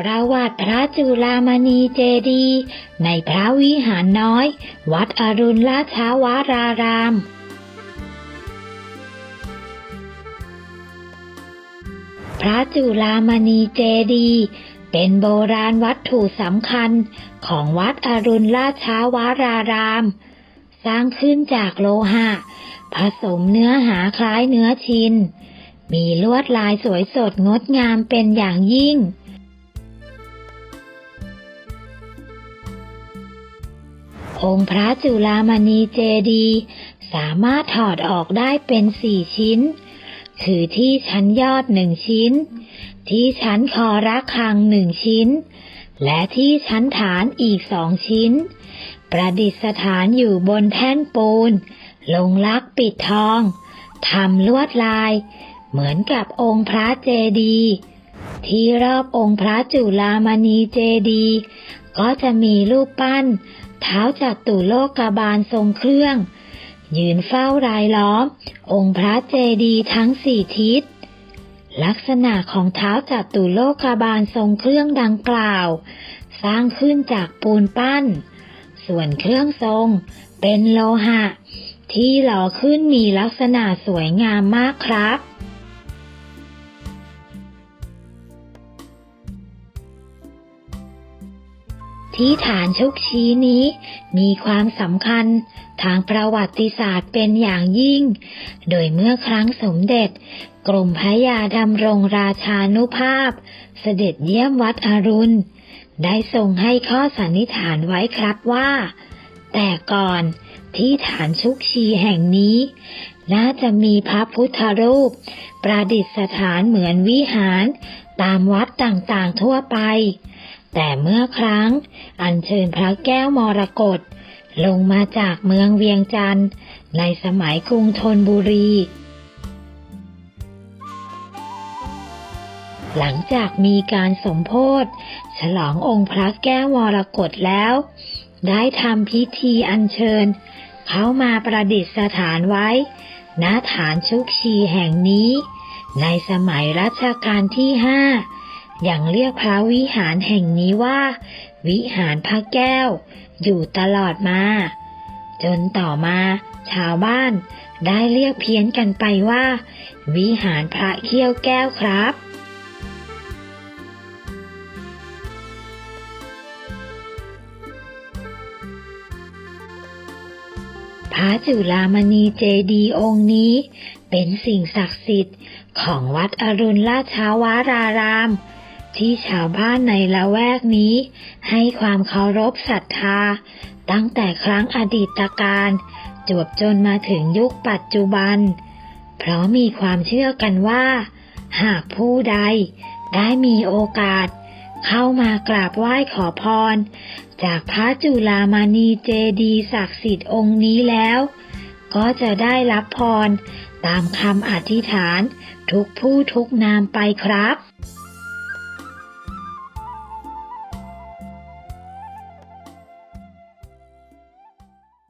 ประวัติพระจุลามณีเจดีย์ในพระวิหารน้อย วัดอรุณราชาวาราราม พระจุลามณีเจดีย์เป็นโบราณวัตถุสำคัญของวัดอรุณราชาวาราราม สร้างขึ้นจากโลหะ ผสมเนื้อหาคล้ายเนื้อชิน มีลวดลายสวยสดงดงามเป็นอย่างยิ่ง องค์พระจุลามณีเจดี สามารถถอดออกได้เป็นสี่ชิ้น คือที่ชั้นยอดหนึ่งชิ้น ที่ชั้นคอระฆังหนึ่งชิ้น และที่ชั้นฐานอีกสองชิ้น ประดิษฐานอยู่บนแท่นปูน ลงลักปิดทองทำลวดลาย เหมือนกับองค์พระเจดีที่รอบองค์พระจุลามณีเจดี ก็จะมีรูปปั้น เท้าจัตุโลกบาลทรงเครื่อง ยืนเฝ้ารายล้อม องค์พระเจดีย์ทั้งสี่ทิศ ลักษณะของเท้าจัตุโลกบาลทรงเครื่องดังกล่าว สร้างขึ้นจากปูนปั้น ส่วนเครื่องทรงเป็นโลหะ ที่หล่อขึ้นมีลักษณะสวยงามมากครับ ที่ฐานชุกชี้นี้ มีความสำคัญทางประวัติศาสตร์เป็นอย่างยิ่ง โดยเมื่อครั้งสมเด็จ กรมพระยาดำรงราชานุภาพ เสด็จเยี่ยมวัดอรุณ ได้ทรงให้ข้อสันนิษฐานไว้ครับว่า แต่ก่อนที่ฐานชุกชีแห่งนี้ น่าจะมีพระพุทธรูป ประดิษฐานเหมือนวิหารตามวัดต่างๆทั่วไป แต่เมื่อครั้ง อัญเชิญพระแก้วมรกตลงมาจากเมืองเวียงจันทร์ในสมัยกรุงธนบุรี หลังจากมีการสมโพธิฉลององค์พระแก้วมรกตแล้ว ได้ทำพิธีอัญเชิญ เขามาประดิษฐานไว้ณฐานชุกชีแห่งนี้ ในสมัยรัชกาลที่ห้า อย่างเรียกพระวิหารแห่งนี้ว่า วิหารพระแก้ว อยู่ตลอดมา จนต่อมา ชาวบ้านได้เรียกเพี้ยนกันไปว่า วิหารพระเขี้ยวแก้วครับพระจุลามณีเจดีย์องค์นี้ เป็นสิ่งศักดิ์สิทธิ์ของวัดอรุณราชาวาราราม ที่ชาวบ้านในละแวกนี้ ให้ความเคารพศรัทธา ตั้งแต่ครั้งอดีตการจวบจนมาถึงยุคปัจจุบัน เพราะมีความเชื่อกันว่า หากผู้ใดได้มีโอกาส เข้ามากราบไหว้ขอพร จากพระจุลามณีเจดีศักดิ์สิทธิ์องค์นี้แล้ว ก็จะได้รับพรตามคำอธิษฐานทุกผู้ทุกนามไปครับ